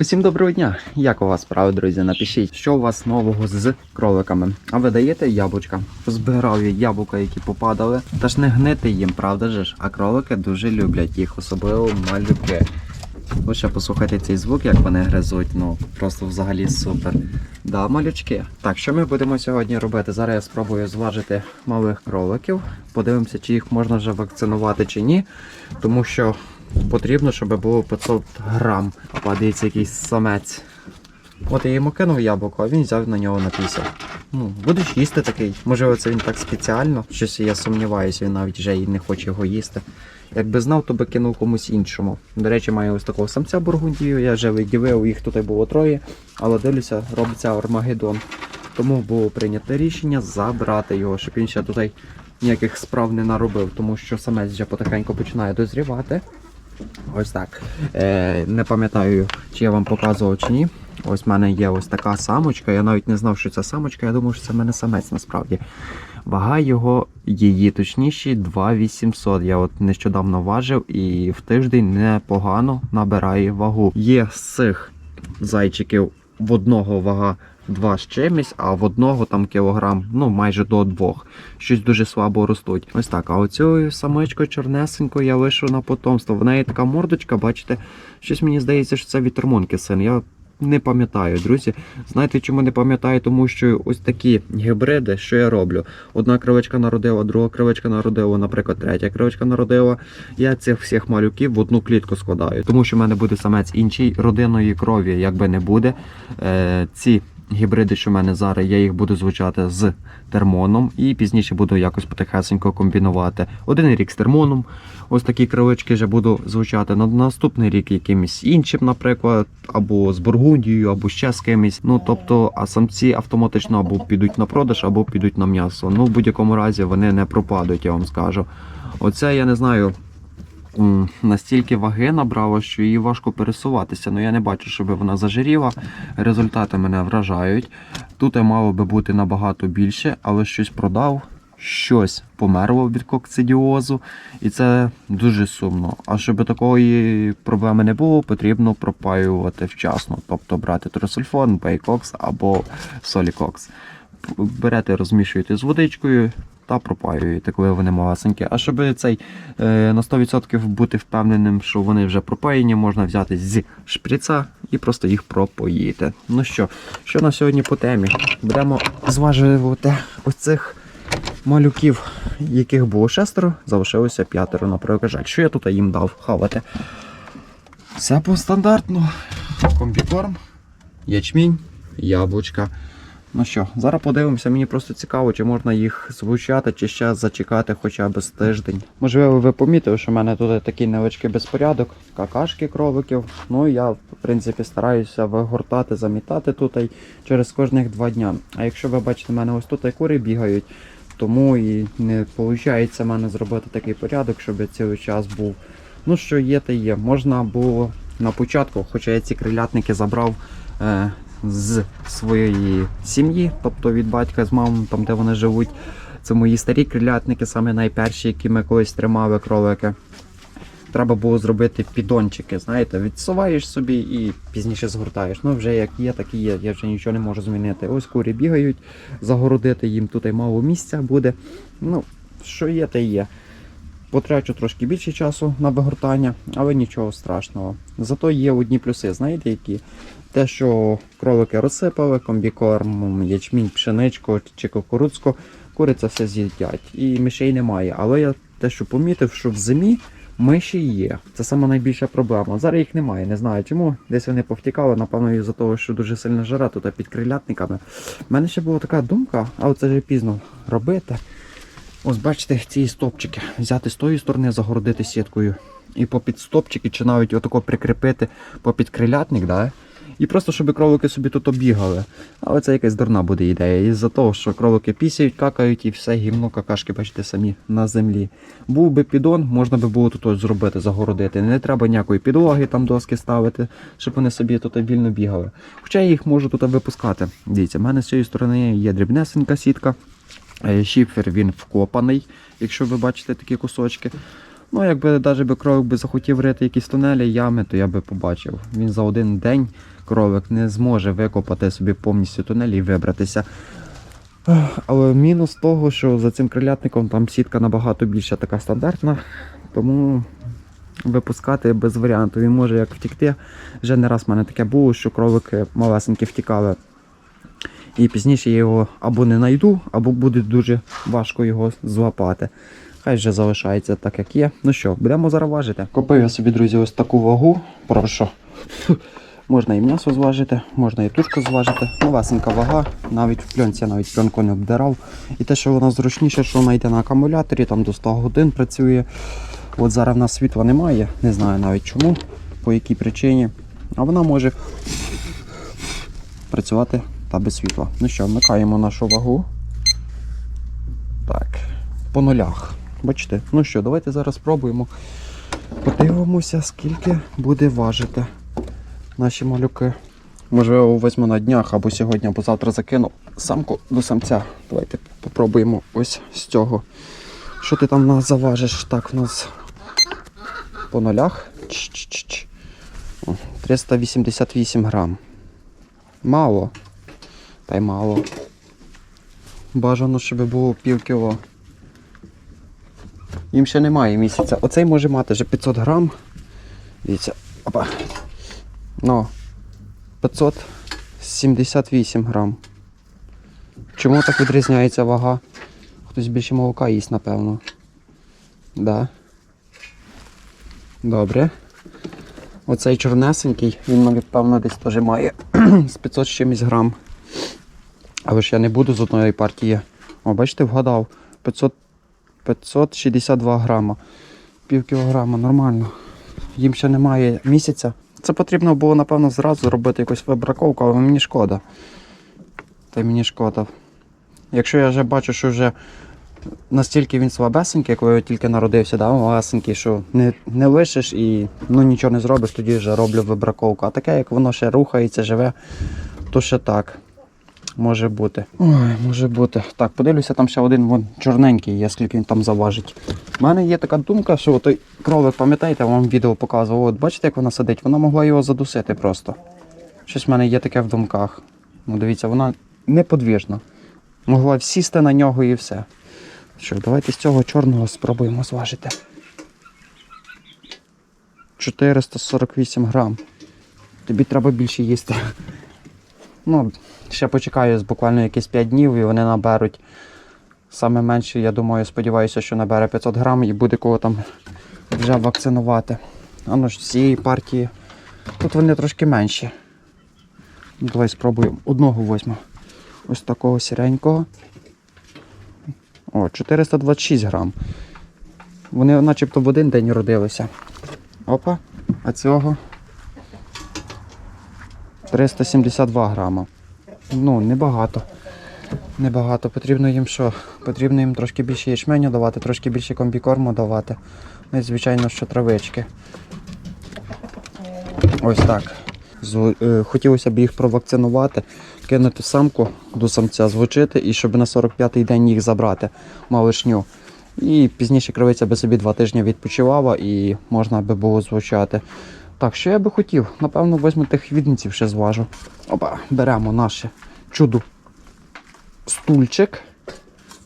Усім доброго дня! Як у вас справи, друзі? Напишіть, що у вас нового з кроликами. А ви даєте яблучка? Збирав я яблука, які попадали. Та ж не гнити їм, правда ж? А кролики дуже люблять їх, особливо малюки. Ви ще послухайте цей звук, як вони гризуть, ну просто взагалі супер. Да, малючки. Так, що ми будемо сьогодні робити? Зараз я спробую зважити малих кроликів. Подивимося, чи їх можна вже вакцинувати чи ні. Тому що потрібно, щоб було 500 грам. А подивіться, якийсь самець. От я йому кинув яблуко, а він взяв на нього написав. Ну, будеш їсти такий. Можливо, це він так спеціально. Щось я сумніваюся, він навіть вже і не хоче його їсти. Якби знав, то би кинув комусь іншому. До речі, маю ось такого самця бургундію, я вже виділив, їх тут було троє, але дивлюся, робиться Армагеддон. Тому було прийнято рішення забрати його, щоб він ще тут ніяких справ не наробив, тому що самець вже потихеньку починає дозрівати. Ось так. Е, не пам'ятаю, чи я вам показував чи ні. Ось в мене є ось така самочка. Я навіть не знав, що це самочка. Я думав, що це в мене самець насправді. Вага його, її точніше, 2800. Я от нещодавно важив і в тиждень непогано набирає вагу. Є з цих зайчиків в одного вага 2 з чимось, а в одного там кілограм, ну майже до двох. Щось дуже слабо ростуть. Ось так. А оцю самичку чорнесеньку я вийшов на потомство. В неї така мордочка, бачите, щось мені здається, що це вітермонки син. Я не пам'ятаю, друзі. Знаєте, чому не пам'ятаю? Тому що ось такі гібриди, що я роблю. Одна кривичка народила, друга кривичка народила, наприклад, третя кривичка народила. Я цих всіх малюків в одну клітку складаю, тому що в мене буде самець інший родинної крові, якби не буде. Е, ці гібриди, що в мене зараз, я їх буду звучати з термоном і пізніше буду якось потихесенько комбінувати. Один рік з термоном, ось такі кривички вже буду звучати. На наступний рік якимось іншим, наприклад, або з Бургундією, або ще з кимось. Ну тобто, а самці автоматично або підуть на продаж, або підуть на м'ясо. Ну, в будь-якому разі вони не пропадуть, я вам скажу. Оце я не знаю. Настільки ваги набрала, що її важко пересуватися. Ну я не бачу, щоб вона зажиріла. Результати мене вражають. Тут мало би бути набагато більше, але щось продав, щось померло від кокцидіозу, і це дуже сумно. А щоб такої проблеми не було, потрібно пропаювати вчасно, тобто брати тросульфон, бейкокс або солікокс. Берете, розмішуєте з водичкою та пропаюєте, коли вони малесенькі. А щоб цей е, на 100% бути впевненим, що вони вже пропаєні, можна взяти з шприца і просто їх пропоїти. Ну що, що на сьогодні по темі? Будемо зважувати оцих малюків, яких було шестеро, залишилося п'ятеро, наприклад. Жаль, що я тут їм дав хавати. Все по стандартну. Комбікорм, ячмінь, яблучка. Ну що, зараз подивимося, мені просто цікаво, чи можна їх звучати, чи ще зачекати хоча б з тиждень. Можливо, ви помітили, що в мене тут такий невеличкий безпорядок, какашки кроликів. Ну я, в принципі, стараюся вигортати, замітати тут через кожних два дня. А якщо ви бачите, в мене ось тут і кури бігають, тому і не виходить в мене зробити такий порядок, щоб я цілий час був. Ну що є, те є. Можна було на початку, хоча я ці крилятники забрав. З своєї сім'ї, тобто від батька з мамою, там де вони живуть. Це мої старі крилятники, саме найперші, які ми колись тримали кролики. Треба було зробити підончики, знаєте, відсуваєш собі і пізніше згортаєш. Ну, вже як є, так і є. Я вже нічого не можу змінити. Ось курі бігають, загородити їм тут і мало місця буде. Ну, що є, те є. Потрачу трошки більше часу на вигортання, але нічого страшного. Зато є одні плюси, знаєте які? Те, що кролики розсипали, комбікорм, ячмінь, пшеничку чи кукурудзку, кури це все з'їдять. І мишей немає. Але я те, що помітив, що в зимі миші є. Це сама найбільша проблема. Зараз їх немає, не знаю чому. Десь вони повтікали, напевно, із-за того, що дуже сильна жара тут під крилятниками. У мене ще була така думка, але це вже пізно робити. Ось бачите, ці стопчики. Взяти з тої сторони, загородити сіткою. І попід стопчики, чи навіть отако прикріпити попід крилятник, да? І просто щоб кролики собі тут обігали. Але це якась дурна буде ідея. Із-за того, що кролики пісяють, какають і все гімно, какашки, бачите, самі на землі. Був би підон, можна би було тут ось зробити, загородити. Не треба ніякої підлоги, там доски ставити, щоб вони собі тут вільно бігали. Хоча я їх можу тут випускати. Дивіться, в мене з цієї сторони є дрібнесенька сітка. Е, Шифер він вкопаний, якщо ви бачите такі кусочки. Ну, якби навіть кролик би захотів рити якісь тунелі, ями, то я би побачив. Він за один день кролик не зможе викопати собі повністю тунелі і вибратися. Але мінус того, що за цим крилятником там сітка набагато більша така стандартна, тому випускати без варіанту. Він може як втікти. Вже не раз в мене таке було, що кролики малесенькі втікали. І пізніше я його або не знайду, або буде дуже важко його злапати. Хай вже залишається так, як є. Ну що, будемо зараз важити. Купив я собі, друзі, ось таку вагу. Прошу. Можна і м'ясо зважити, можна і тушку зважити. Новесенька вага, навіть в пленці я навіть пленку не обдирав. І те, що вона зручніше, що вона йде на акумуляторі, там до 100 годин працює. От зараз в нас світла немає, не знаю навіть чому, по якій причині. А вона може працювати та без світла. Ну що, вмикаємо нашу вагу. Так, по нулях. Бачите? Ну що, давайте зараз спробуємо. Подивимося, скільки буде важити наші малюки. Можливо, візьму на днях або сьогодні, або завтра закину самку до самця. Давайте попробуємо ось з цього. Що ти там нас заважиш? Так, в нас по нулях. Ч-ч-ч-ч. 388 грам. Мало. Та й мало. Бажано, щоб було пів кіло. Їм ще немає місяця. Оцей може мати вже 500 грам. Дивіться. Опа. Ну. 578 грам. Чому так відрізняється вага? Хтось більше молока їсть, напевно. Да. Добре. Оцей чорнесенький, він, навіть, певно, десь теж має з 500 з чимось грам. Але ж я не буду з одної партії. О, бачите, вгадав. 500, 562 грама. Пів кілограма, нормально. Їм ще немає місяця. Це потрібно було, напевно, зразу зробити якусь вибраковку, але мені шкода. Та мені шкода. Якщо я вже бачу, що вже настільки він слабесенький, коли тільки народився, да, малесенький, що не, не лишиш і ну, нічого не зробиш, тоді вже роблю вибраковку. А таке, як воно ще рухається, живе, то ще так. Може бути. Ой, може бути. Так, подивлюся, там ще один вон, чорненький, є, скільки він там заважить. У мене є така думка, що той кролик, пам'ятаєте, я вам відео показував. От бачите, як вона сидить? Вона могла його задусити просто. Щось в мене є таке в думках. Ну, дивіться, вона неподвіжна. Могла сісти на нього і все. Що, давайте з цього чорного спробуємо зважити. 448 грам. Тобі треба більше їсти. Ну, ще почекаю буквально якісь 5 днів і вони наберуть. Саме менше, я думаю, сподіваюся, що набере 500 грам і буде кого там вже вакцинувати. А ну ж цієї партії. Тут вони трошки менші. Давай спробуємо. Одного візьму. Ось такого сіренького. О, 426 грам. Вони начебто в один день родилися. Опа, а цього 372 грама. Ну, небагато. Небагато. Потрібно їм що? Потрібно їм трошки більше ячменю давати, трошки більше комбікорму давати. Ну і, звичайно, що травички. Ось так. Е, Хотілося б їх провакцинувати, кинути самку до самця, звучити і щоб на 45-й день їх забрати, малишню. І пізніше кривиця би собі два тижні відпочивала і можна би було звучати. Так, що я би хотів? Напевно, візьму тих відниців ще зважу. Опа, беремо наше чудо стульчик.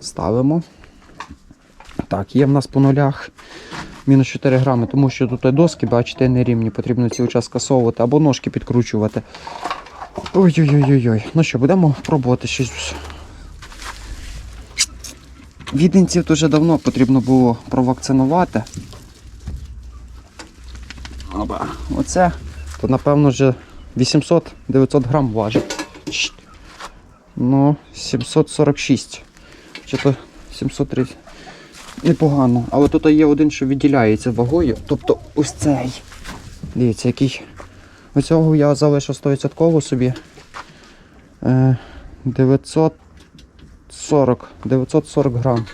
Ставимо. Так, є в нас по нулях мінус 4 грами, тому що тут доски, бачите, нерівні, потрібно цілий час скасовувати або ножки підкручувати. Ой-ой-ой-ой. Ну що, будемо пробувати щось. Віденців дуже давно потрібно було провакцинувати. Оба. Оце, то напевно вже 800-900 грам важить. Ну, 746. Чи то 730. Непогано. Але тут є один, що відділяється вагою. Тобто ось цей. Дивіться, який. Оцього я залишив 100% собі. Е, 940. 940 грам.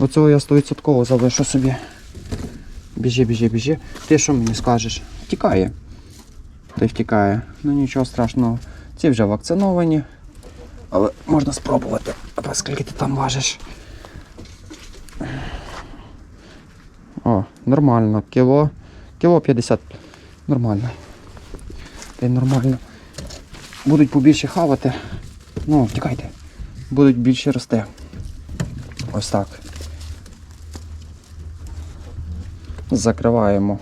Оцього я 100% залишу собі. Біжи, біжи, біжи. Ти що мені скажеш? Втікає. Той втікає. Ну нічого страшного. Ці вже вакциновані. Але можна спробувати. А скільки ти там важиш? О, Нормально. Кіло. Кіло 50. Нормально. Та й нормально. Будуть побільше хавати. Ну, тікайте. Будуть більше рости. Ось так. Закриваємо.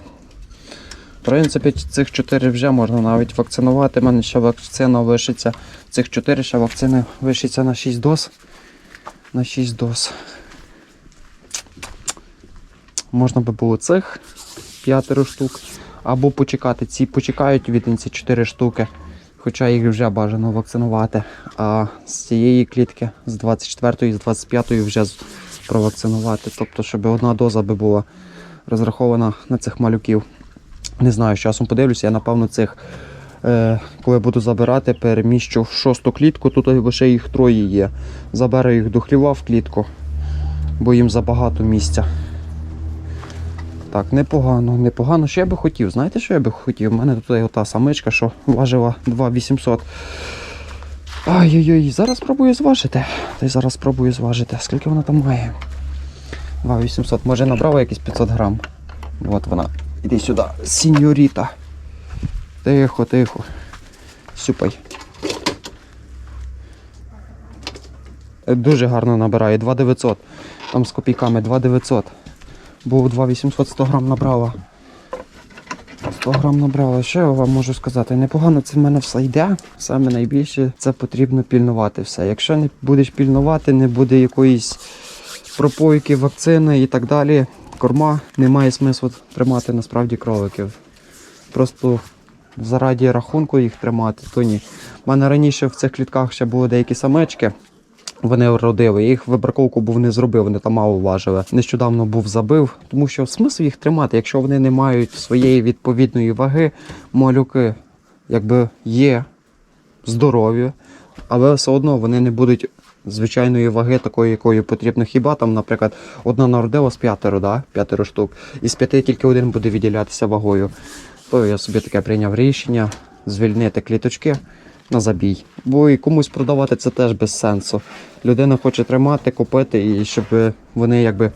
В принципі, цих 4 вже можна навіть вакцинувати. У мене ще вакцина вишиться. Цих 4 ще вакцини вишиться на 6 доз. На 6 доз. Можна би було цих 5 штук. Або почекати. Ці почекають від ці 4 штуки. Хоча їх вже бажано вакцинувати. А з цієї клітки, з 24 і з 25 вже провакцинувати. Тобто, щоб одна доза би була розрахована на цих малюків. Не знаю, з часом подивлюся, я напевно цих, е, коли буду забирати, переміщу в шосту клітку, тут лише їх троє є. Заберу їх до хліва в клітку, бо їм забагато місця. Так, непогано, непогано. Що я би хотів? Знаєте, що я би хотів? У мене тут є ота самичка, що важила 2800. Ай-яй-яй, зараз спробую зважити. Та й зараз спробую зважити. Скільки вона там має? 2800. Може набрала якісь 500 грам. От вона. Іди сюди, сіньоріта. Тихо, тихо. Сюпай. Е, Дуже гарно набирає. 2900. Там з копійками 2900. Був 2800 100 грам набрала. 100 грам набрала. Що я вам можу сказати? Непогано це в мене все йде. Саме найбільше це потрібно пільнувати все. Якщо не будеш пільнувати, не буде якоїсь пропойки, вакцини і так далі. Корма немає смислу тримати насправді кроликів. Просто заради рахунку їх тримати, то ні. У мене раніше в цих клітках ще були деякі самечки. Вони родили, їх вибраковку був не зробив, вони там мало важили. Нещодавно був забив, тому що смисл їх тримати, якщо вони не мають своєї відповідної ваги, малюки якби є здорові, але все одно вони не будуть звичайної ваги, такої, якої потрібно. Хіба там, наприклад, одна народила з п'ятеро, да? п'ятеро штук, і з п'яти тільки один буде відділятися вагою. То я собі таке прийняв рішення звільнити кліточки на забій. Бо і комусь продавати це теж без сенсу. Людина хоче тримати, купити, і щоб вони якби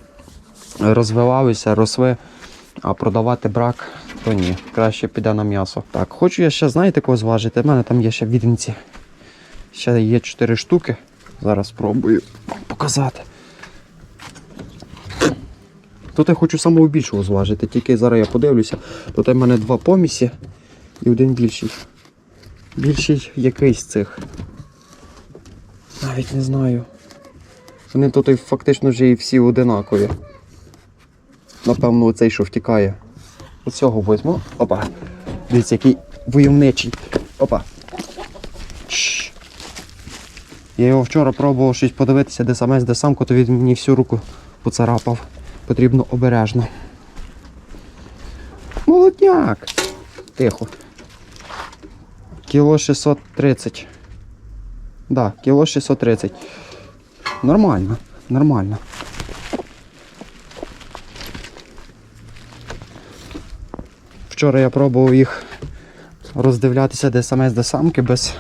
розвивалися, росли, а продавати брак, то ні. Краще піде на м'ясо. Так, хочу я ще, знаєте, кого зважити. У мене там є ще віденці. Ще є 4 штуки. Зараз спробую показати. Тут я хочу самого більшого зважити, тільки зараз я подивлюся. Тут у мене два помісі і один більший. Більший якийсь з цих. Навіть не знаю. Вони тут фактично вже і всі одинакові. Напевно, оцей, що втікає. Оцього возьму. Опа. Дивіться, який войовничий. Опа. Я його вчора пробував щось подивитися, де самець, де самку, то він мені всю руку поцарапав. Потрібно обережно. Молодняк! Тихо. Кіло 630. Да, кіло 630. Нормально, нормально. Вчора я пробував їх роздивлятися, де самець, де самки без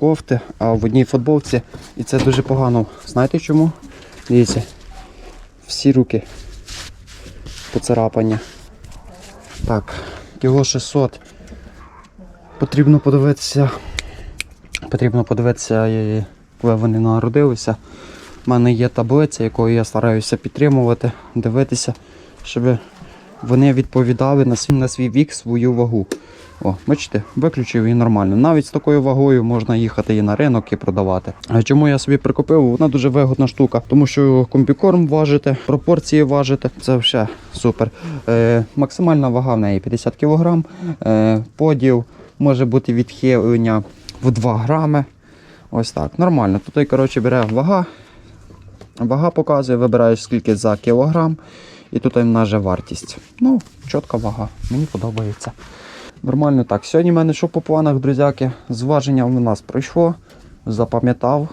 кофти, а в одній футболці. І це дуже погано. Знаєте чому? Дивіться, всі руки поцарапані. Так, кіло 600. Потрібно подивитися. Потрібно подивитися, е, коли вони народилися. У мене є таблиця, якою я стараюся підтримувати, дивитися, щоб вони відповідали на свій, на свій вік свою вагу. О, бачите, виключив і нормально. Навіть з такою вагою можна їхати і на ринок і продавати. А чому я собі прикупив? Вона дуже вигодна штука, тому що комбікорм важите, пропорції важите, це все супер. Е, максимальна вага в неї 50 кг. Е, поділ може бути відхилення в 2 грами. Ось так, нормально. Тут, коротше, бере вага. Вага показує, вибираєш скільки за кілограм, і тут в нас вартість. Ну, чітка вага, мені подобається. Нормально так. Сьогодні в мене що по планах, друзяки? Зваження у нас пройшло, запам'ятав,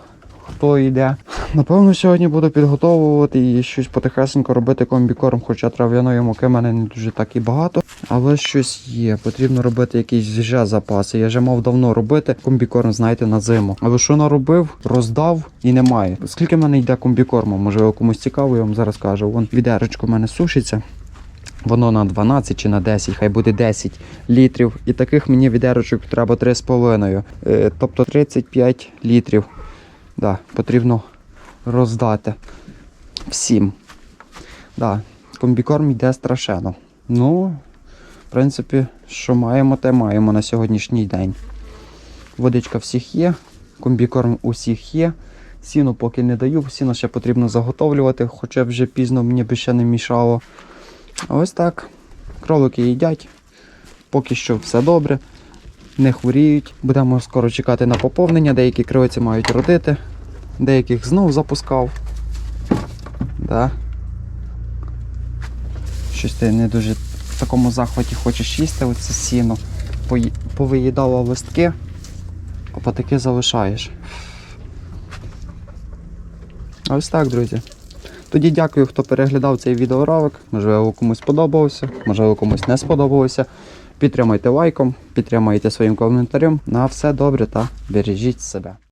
хто йде. Напевно, сьогодні буду підготовувати і щось потихесенько робити комбікорм, хоча трав'яної муки в мене не дуже так і багато. Але щось є. Потрібно робити якісь вже запаси. Я вже мав давно робити комбікорм, знаєте, на зиму. Але що наробив, роздав і немає. Скільки в мене йде комбікорму? Можливо, комусь цікаво, я вам зараз кажу. Вон відеречко в мене сушиться. Воно на 12 чи на 10, хай буде 10 літрів. І таких мені відерочок треба 3,5. Е, тобто 35 літрів. Да, потрібно роздати всім. Да, комбікорм йде страшенно. Ну, в принципі, що маємо, те маємо на сьогоднішній день. Водичка всіх є, комбікорм усіх є. Сіно поки не даю, сіно ще потрібно заготовлювати, хоча вже пізно мені би ще не мішало. Ось так. Кролики їдять. Поки що все добре. Не хворіють. Будемо скоро чекати на поповнення. Деякі кривиці мають родити. Деяких знов запускав. Да. Щось ти не дуже в такому захваті хочеш їсти оце сіно. Повиїдало листки, а патики залишаєш. Ось так, друзі. Тоді дякую, хто переглядав цей відеоролик. Можливо, комусь сподобався, можливо, комусь не сподобалося. Підтримайте лайком, підтримайте своїм коментарем. На все добре та бережіть себе.